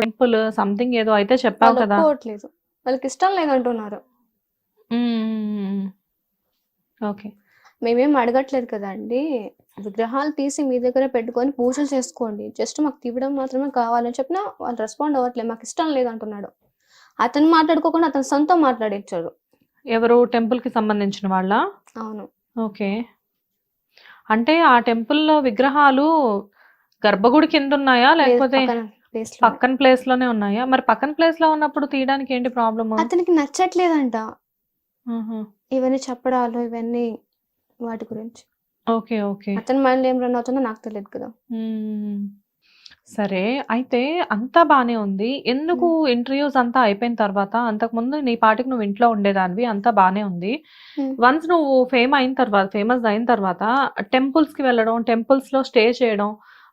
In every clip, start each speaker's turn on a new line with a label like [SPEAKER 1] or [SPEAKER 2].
[SPEAKER 1] Temple something ఏదో అయితే చెప్పావు కదా.
[SPEAKER 2] ఒప్పుకోవట్లేదు. వాళ్ళకి ఇష్టం లేదంటున్నారు.
[SPEAKER 1] ఓకే.
[SPEAKER 2] మేమేం అడగట్లేదు కదండి విగ్రహాలు తీసి మీ దగ్గర పెట్టుకొని పూజలు చేసుకోండి. జస్ట్ మాకు తీయడం మాత్రమే కావాలని చెప్పినా వాళ్ళు రెస్పాండ్ అవ్వట్లేదు. మాకు ఇష్టం లేదు అంటున్నాడు అతను మాట్లాడుకోకుండా అతను సొంతం మాట్లాడించాడు.
[SPEAKER 1] ఎవరు? టెంపుల్కి సంబంధించిన వాళ్ళ?
[SPEAKER 2] అవును.
[SPEAKER 1] ఓకే. అంటే ఆ టెంపుల్లో విగ్రహాలు గర్భగుడి కింద ఉన్నాయా? లేకపోతే
[SPEAKER 2] లో.
[SPEAKER 1] పక్కన ప్లేస్లోనే ఉన్నాయా? మరి పక్కన ప్లేస్లో ఉన్నప్పుడు తీయడానికి ఏంటి ప్రాబ్లమ్?
[SPEAKER 2] అతనికి నచ్చట్లేదంట. ఇవన్నీ చెప్పడాలు ఇవన్నీ వాటి గురించి.
[SPEAKER 1] Okay okay.
[SPEAKER 2] అతని మైండ్ ఏం రన్ అవుతుందో నాకు తెలియదు కదా.
[SPEAKER 1] సరే అయితే అంతా బానే ఉంది. ఎందుకు ఇంటర్వ్యూస్ అంతా అయిపోయిన తర్వాత అంతకుముందు నీ పాటికి నువ్వు ఇంట్లో ఉండేదానివి అంతా బానే ఉంది. వన్స్ నువ్వు ఫేమ్ అయిన తర్వాత ఫేమస్ అయిన తర్వాత టెంపుల్స్కి వెళ్ళడం టెంపుల్స్లో స్టే చేయడం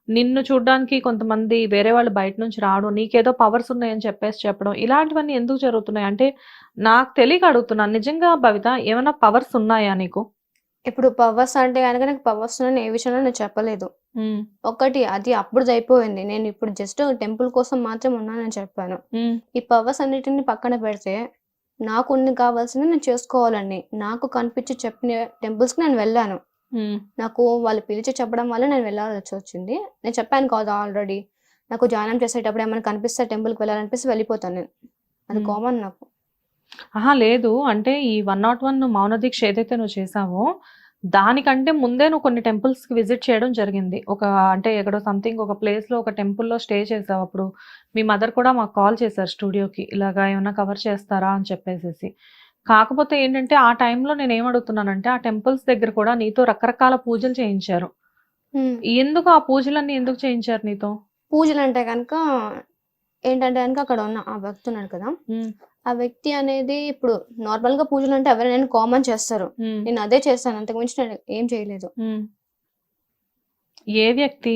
[SPEAKER 1] నిన్ను చూడడానికి కొంతమంది వేరే వాళ్ళు బయట నుంచి రావడం నీకేదో పవర్స్ ఉన్నాయని చెప్పేసి చెప్పడం ఇలాంటివన్నీ ఎందుకు జరుగుతున్నాయి అంటే నాకు తెలియక అడుగుతున్నాను నిజంగా భవిత ఏమైనా పవర్స్ ఉన్నాయా నీకు
[SPEAKER 2] ఇప్పుడు పవర్స్ అంటే కనుక నాకు పవర్స్ ఉన్నాయని ఏ విషయంలో నేను చెప్పలేదు. ఒకటి అది అప్పుడు అయిపోయింది నేను ఇప్పుడు జస్ట్ టెంపుల్ కోసం మాత్రం ఉన్నానని చెప్పాను. ఈ పవర్స్ అన్నిటిని పక్కన పెడితే నాకు ఉన్ని కావాల్సింది నేను చేసుకోవాలండి నాకు కనిపించి చెప్పిన temples కి నేను వెళ్ళాను. నాకు వాళ్ళు పిలిచి చెప్పడం వల్ల నేను వెళ్ళాల్సి వచ్చింది. నేను చెప్పాను కాదు ఆల్రెడీ. నాకు ధ్యానం చేసేటప్పుడు ఏమైనా కనిపిస్తే టెంపుల్కి వెళ్ళాలనిపిస్తే వెళ్ళిపోతాను నేను. అది. కామన్ నాకు.
[SPEAKER 1] ఆహా లేదు. అంటే ఈ వన్ నాట్ వన్ మౌన దీక్ష ఏదైతే నువ్వు చేసావో దానికంటే ముందే నువ్వు కొన్ని temples కి విజిట్ చేయడం జరిగింది. ఒక అంటే ఎక్కడో సంథింగ్ ఒక place లో ఒక temple లో స్టే చేసావు అప్పుడు. మీ మదర్ కూడా మాకు కాల్ చేశారు స్టూడియోకి. ఇలాగా ఏమైనా కవర్ చేస్తారా అని చెప్పేసేసి. కాకపోతే ఏంటంటే ఆ టైంలో నేను ఏం అడుగుతున్నానంటే ఆ టెంపుల్స్ దగ్గర కూడా నీతో రకరకాల పూజలు చేయించారు. ఎందుకు ఆ పూజలన్నీ ఎందుకు చేయించారు నీతో?
[SPEAKER 2] పూజలు అంటే కనుక ఏంటంటే కనుక అక్కడ ఉన్న ఆ వ్యక్తి ఉన్నాడు కదా ఆ వ్యక్తి అనేది ఇప్పుడు నార్మల్గా పూజలు అంటే ఎవరైనా కామన్ చేస్తారు. నేను అదే చేస్తాను అంతకుమించి నేను ఏం చేయలేదు.
[SPEAKER 1] ఏ వ్యక్తి?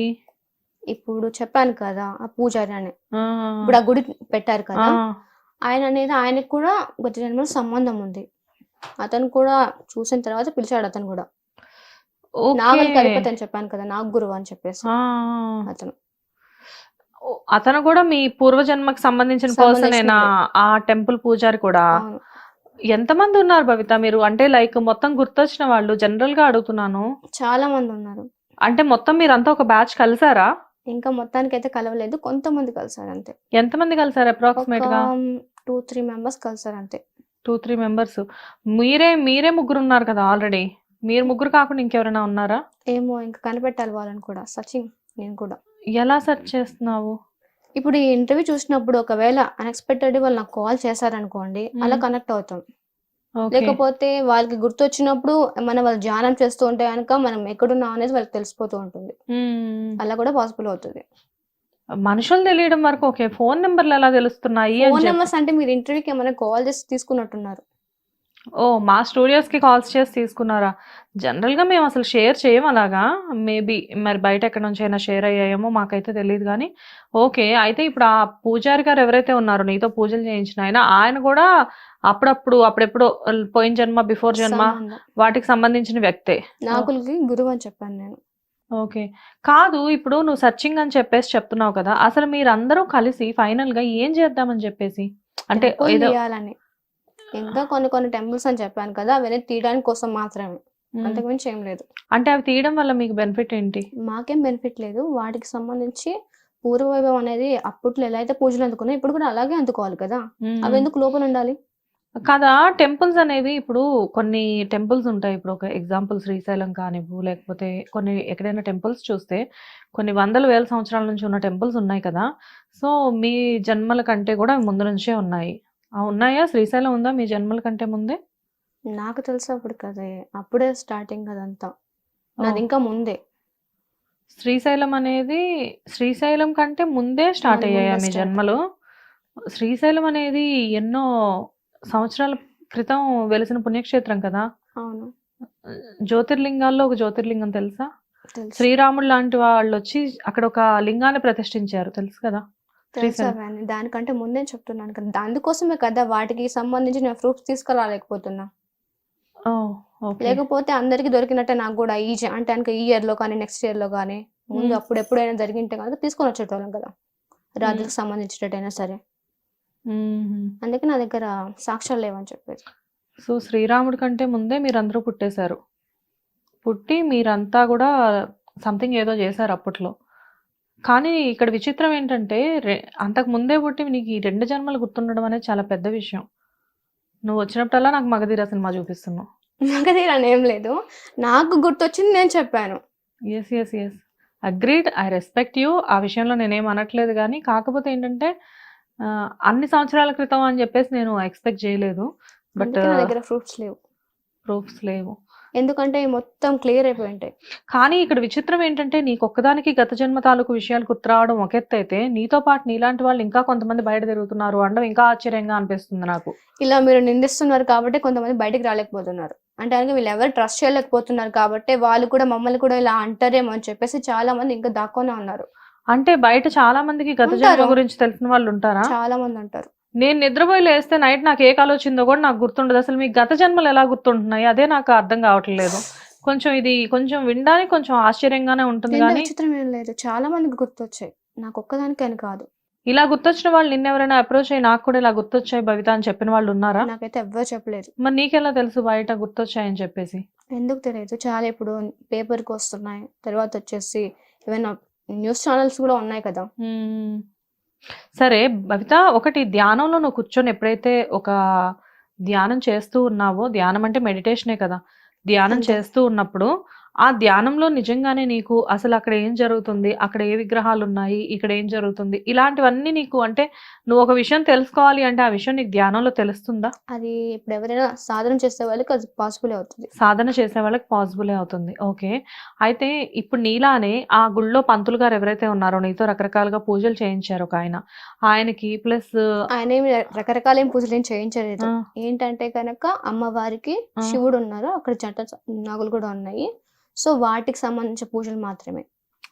[SPEAKER 2] ఇప్పుడు చెప్పాను కదా ఆ పూజారి అని ఇప్పుడు ఆ గుడి పెట్టారు కదా ఆయన అనేది ఆయనకు కూడా గత జన్మలో సంబంధం ఉంది. అతను కూడా చూసిన తర్వాత పిలిచాడు అతను కూడా. నాగల్. కలిపతి అని చెప్పాను కదా నాగ్ గురువు అని చెప్పేసి అతను.
[SPEAKER 1] అతను కూడా మీ పూర్వజన్మకి సంబంధించిన పర్సన్
[SPEAKER 2] సంబంధించిన
[SPEAKER 1] ఆ టెంపుల్ పూజారి కూడా? ఎంతమంది ఉన్నారు భవిత? మీరు అంటే లైక్ మొత్తం గుర్తొచ్చిన వాళ్ళు జనరల్గా అడుగుతున్నాను.
[SPEAKER 2] చాలా మంది ఉన్నారు.
[SPEAKER 1] అంటే మొత్తం మీరంతా ఒక బ్యాచ్ కలిసారా?
[SPEAKER 2] ఇంకా మొత్తానికి అయితే కలవలేదు కొంతమంది కలిసారు అంతే.
[SPEAKER 1] ఎంతమంది కలిసారు అప్రాక్సిమేట్గా
[SPEAKER 2] టూ త్రీ మెంబర్స్ కలిసారు అంతే.
[SPEAKER 1] Two three members. మీరే మీరే ముగ్గురు ఉన్నారు కదా ఆల్రెడీ. మీరు ముగ్గురు కాకుండా ఇంకెవరైనా ఉన్నారా?
[SPEAKER 2] ఏమో ఇంకా కనిపెట్టాలి వాళ్ళని కూడా. సచిన్ నేను కూడా.
[SPEAKER 1] ఎలా సెర్చ్ చేస్తున్నావు?
[SPEAKER 2] ఇప్పుడు ఈ ఇంటర్వ్యూ చూసినప్పుడు ఒకవేళ అన్ఎక్స్పెక్టెడ్ వాళ్ళు నాకు కాల్ చేశారనుకోండి అలా. కనెక్ట్ అవుతాం. లేకపోతే వాళ్ళకి గుర్తొచ్చినప్పుడు మనం వాళ్ళు ధ్యానం చేస్తూ ఉంటే కనుక మనం ఎక్కడున్నాం అనేది వాళ్ళకి తెలిసిపోతూ ఉంటుంది.
[SPEAKER 1] మ్మ్.
[SPEAKER 2] అలా కూడా పాసిబుల్ అవుతుంది.
[SPEAKER 1] మనుషులు తెలియడం వరకు ఓకే ఫోన్ నెంబర్లు ఎలా తెలుస్తున్నాయి అని
[SPEAKER 2] ఫోన్
[SPEAKER 1] చెప్పు.
[SPEAKER 2] నెంబర్స్ అంటే మీరు ఇంటర్వ్యూకి ఏమైనా కాల్ చేసి తీసుకున్నట్టున్నారు.
[SPEAKER 1] ఓ మా స్టూడియోస్కి కాల్స్ చేసి తీసుకున్నారా? జనరల్గా మేము అసలు షేర్ చేయం అలాగా? మేబీ మరి బయట ఎక్కడ నుంచి అయినా షేర్ అయ్యాయేమో మాకైతే తెలియదు కానీ. ఓకే అయితే ఇప్పుడు ఆ పూజారి గారు ఎవరైతే ఉన్నారో నీతో పూజలు చేయించిన ఆయన ఆయన కూడా అప్పుడప్పుడు అప్పుడెప్పుడు పోయిన జన్మ బిఫోర్ జన్మ
[SPEAKER 2] సంబంధం.
[SPEAKER 1] వాటికి సంబంధించిన వ్యక్తే.
[SPEAKER 2] నాకులకి గురువు అని చెప్పాను నేను.
[SPEAKER 1] ఓకే. కాదు ఇప్పుడు నువ్వు సర్చింగ్ అని చెప్పేసి చెప్తున్నావు కదా అసలు మీరందరూ కలిసి ఫైనల్గా ఏం చేద్దామని చెప్పేసి? అంటే
[SPEAKER 2] Temple
[SPEAKER 1] ఏదో
[SPEAKER 2] తీయాలని. ఇంకా కొన్ని కొన్ని టెంపుల్స్ అని చెప్పాను కదా అవన్నీ తీయడానికి కోసం మాత్రమే. అంతకుమించి ఏం లేదు.
[SPEAKER 1] అంటే అవి తీయడం వల్ల మీకు బెనిఫిట్ ఏంటి?
[SPEAKER 2] మాకేం బెనిఫిట్ లేదు. వాటికి సంబంధించి పూర్వ వైభవం అనేది అప్పట్లో ఎలా అయితే పూజలు అందుకున్నా ఇప్పుడు కూడా అలాగే అందుకోవాలి కదా. అవి ఎందుకు లోపల ఉండాలి?
[SPEAKER 1] కదా టెంపుల్స్ అనేవి ఇప్పుడు కొన్ని టెంపుల్స్ ఉంటాయి. ఇప్పుడు ఒక ఎగ్జాంపుల్ శ్రీశైలం కానివ్వు లేకపోతే కొన్ని ఎక్కడైనా టెంపుల్స్ చూస్తే కొన్ని వందల వేల సంవత్సరాల నుంచి ఉన్న టెంపుల్స్ ఉన్నాయి కదా. సో మీ జన్మల కంటే కూడా ముందు నుంచే ఉన్నాయి. ఆ ఉన్నాయా? శ్రీశైలం ఉందా మీ జన్మల కంటే ముందే?
[SPEAKER 2] నాకు తెలిసి అప్పుడు కదే. అప్పుడే స్టార్టింగ్ అదంతా. నాది ఇంకా ముందే.
[SPEAKER 1] శ్రీశైలం అనేది శ్రీశైలం కంటే ముందే స్టార్ట్ అయ్యాయా మీ. జన్మలు? శ్రీశైలం అనేది ఎన్నో సంవత్సరాల క్రితం వెలిసిన పుణ్యక్షేత్రం కదా?
[SPEAKER 2] అవును.
[SPEAKER 1] జ్యోతిర్లింగాల్లో ఒక జ్యోతిర్లింగం తెలుసా? శ్రీరాముడు లాంటి వాళ్ళు వచ్చి అక్కడ ఒక లింగాన్ని ప్రతిష్ఠించారు. తెలుసు కదా?
[SPEAKER 2] దానికంటే ముందే చెప్తున్నాను కదా. దానికోసమే కదా వాటికి సంబంధించి నేను ప్రూఫ్స్ తీసుకురాలేకపోతున్నా. లేకపోతే అందరికి దొరికినట్టే నాకు కూడా ఈ అంటే కనుక ఈ ఇయర్లో కానీ నెక్స్ట్ ఇయర్లో కానీ ముందు. అప్పుడు ఎప్పుడైనా జరిగింటే కనుక తీసుకొని వచ్చేటోళ్ళం కదా. రాధకు సంబంధించినట్టయినా సరే. అందుకే నా దగ్గర సాక్ష్యాలు లేవని చెప్పేది
[SPEAKER 1] సో శ్రీరాముడి కంటే ముందే మీరందరూ పుట్టేశారు. పుట్టి మీరంతా కూడా సంథింగ్ ఏదో చేశారు అప్పట్లో. కానీ ఇక్కడ విచిత్రం ఏంటంటే అంతకు ముందే పుట్టి నీకు ఈ రెండు జన్మలు గుర్తుండడం అనేది చాలా పెద్ద విషయం. నువ్వు వచ్చినప్పుడల్లా నాకు మగధీర సినిమా చూపిస్తున్నావు.
[SPEAKER 2] మగధీర ఏం లేదు. నాకు గుర్తొచ్చింది నేను చెప్పాను.
[SPEAKER 1] Yes yes yes agreed I respect you ఆ విషయంలో నేనేం అనట్లేదు కానీ కాకపోతే ఏంటంటే అన్ని సంవత్సరాల క్రితం అని చెప్పేసి నేను ఎక్స్పెక్ట్ చేయలేదు. బట్
[SPEAKER 2] నా దగ్గర ఫ్రూట్స్ లేవు.
[SPEAKER 1] ప్రూఫ్స్ లేవు.
[SPEAKER 2] ఎందుకంటే మొత్తం క్లియర్ అయిపోయి ఉంటాయి
[SPEAKER 1] కానీ ఇక్కడ విచిత్రం ఏంటంటే నీకు ఒక్కదానికి గత జన్మ తాలూకు విషయాలు గుర్తురావడం ఒక ఎత్తు అయితే నీతో పాటు నీలాంటి వాళ్ళు ఇంకా కొంతమంది బయట తిరుగుతున్నారు అనడం ఇంకా ఆశ్చర్యంగా అనిపిస్తుంది నాకు.
[SPEAKER 2] ఇలా మీరు నిందిస్తున్నారు కాబట్టి కొంతమంది బయటికి రాలేకపోతున్నారు. అంటే వీళ్ళు ఎవరు ట్రస్ట్ చేయలేకపోతున్నారు కాబట్టి వాళ్ళు కూడా మమ్మల్ని కూడా ఇలా అంటారేమో అని చెప్పేసి చాలా మంది ఇంకా దాక్కొనే ఉన్నారు.
[SPEAKER 1] అంటే బయట చాలా మందికి గత జన్మ. గురించి తెలిసిన వాళ్ళు ఉంటారా?
[SPEAKER 2] చాలా మంది అంటారు.
[SPEAKER 1] నేను నిద్రపోయి లేస్తే నైట్ నాకు ఏ కాలు వచ్చిందో కూడా నాకు గుర్తుండదు. అసలు మీ గత జన్మలు ఎలా గుర్తుంటున్నాయి? అదే నాకు అర్థం కావట్లేదు. కొంచెం ఇది కొంచెం వినడానికి కొంచెం ఆశ్చర్యంగానే ఉంటుంది కానీ
[SPEAKER 2] విచిత్రం ఏం లేదు. చాలా మందికి గుర్తొచ్చాయి. నాకు ఒక్కదానికి అని కాదు.
[SPEAKER 1] ఇలా గుర్తొచ్చిన వాళ్ళు నిన్నెవరైనా అప్రోచ్ అయ్యి నాకు కూడా ఇలా గుర్తొచ్చాయి భవిత అని చెప్పిన వాళ్ళు ఉన్నారా?
[SPEAKER 2] నాకైతే ఎవ్వరు చెప్పలేదు.
[SPEAKER 1] మరి నీకెలా తెలుసు బయట గుర్తొచ్చాయని చెప్పేసి?
[SPEAKER 2] ఎందుకు తెలియదు? చాలా ఇప్పుడు పేపర్కి వస్తున్నాయి. తర్వాత వచ్చేసి ఏమైనా న్యూస్ ఛానల్స్ కూడా ఉన్నాయి కదా.
[SPEAKER 1] సరే భవిత ఒకటి ధ్యానంలో నువ్వు కూర్చొని ఎప్పుడైతే ఒక ధ్యానం చేస్తూ ఉన్నావో ధ్యానం అంటే మెడిటేషనే కదా ధ్యానం. చేస్తూ ఉన్నప్పుడు ఆ ధ్యానంలో నిజంగానే నీకు అసలు అక్కడ ఏం జరుగుతుంది? అక్కడ ఏ విగ్రహాలు ఉన్నాయి ఇక్కడ ఏం జరుగుతుంది? ఇలాంటివన్నీ నీకు అంటే నువ్వు ఒక విషయం తెలుసుకోవాలి అంటే ఆ విషయం నీకు ధ్యానంలో తెలుస్తుందా?
[SPEAKER 2] అది ఇప్పుడు ఎవరైనా సాధన చేసే వాళ్ళకి అది పాసిబుల్ అవుతుంది.
[SPEAKER 1] సాధన చేసే వాళ్ళకి పాసిబులే అవుతుంది. ఓకే. అయితే ఇప్పుడు నీలానే ఆ గుళ్ళో పంతులు గారు ఎవరైతే ఉన్నారో నీతో రకరకాలుగా పూజలు చేయించారు ఒక ఆయన. ఆయనకి ప్లస్
[SPEAKER 2] ఆయన ఏమి రకరకాల ఏం పూజలు ఏం చేయించలేదు ఏంటంటే కనుక అమ్మవారికి. శివుడు ఉన్నారు అక్కడ జంట నాగులు కూడా ఉన్నాయి. సో వాటికి సంబంధించిన పూజలు మాత్రమే.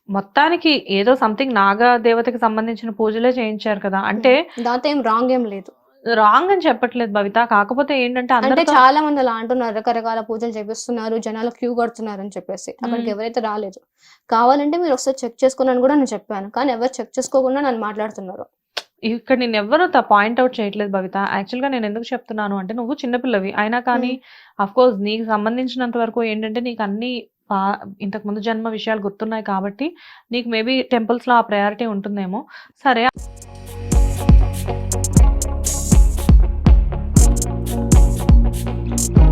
[SPEAKER 1] మొత్తానికి ఏదో సంథింగ్ నాగ దేవతకి సంబంధించిన పూజలే చేయించారు కదా. అంటే
[SPEAKER 2] దాంతో ఏం రాంగ్ ఏం లేదు.
[SPEAKER 1] రాంగ్ అని చెప్పట్లేదు భవిత. కాకపోతే ఏంటంటే
[SPEAKER 2] అంటే చాలా మంది అలా అంటున్నారు. రకరకాల పూజలు చేపిస్తున్నారు. జనాలు క్యూ కడుతున్నారు అని చెప్పేసి. అక్కడికి
[SPEAKER 1] మ్మ్.
[SPEAKER 2] ఎవరైతే రాలేదు. కావాలంటే మీరు ఒకసారి చెక్ చేసుకున్నాను కూడా నేను చెప్పాను. కానీ ఎవరు చెక్ చేసుకోకుండా నన్ను మాట్లాడుతున్నారు.
[SPEAKER 1] ఇక్కడ నేను ఎవరు పాయింట్ అవుట్ చేయట్లేదు భవిత. యాక్చువల్గా నేను ఎందుకు చెప్తున్నాను అంటే నువ్వు చిన్నపిల్లవి. అయినా కానీ అఫ్ కోర్స్ నీకు సంబంధించినంత వరకు ఏంటంటే నీకు అన్ని ఇంతకు ముందు జన్మ విషయాలు గుర్తున్నాయి కాబట్టి నీకు మేబీ టెంపుల్స్లో ఆ ప్రయారిటీ ఉంటుందేమో. సరే thank you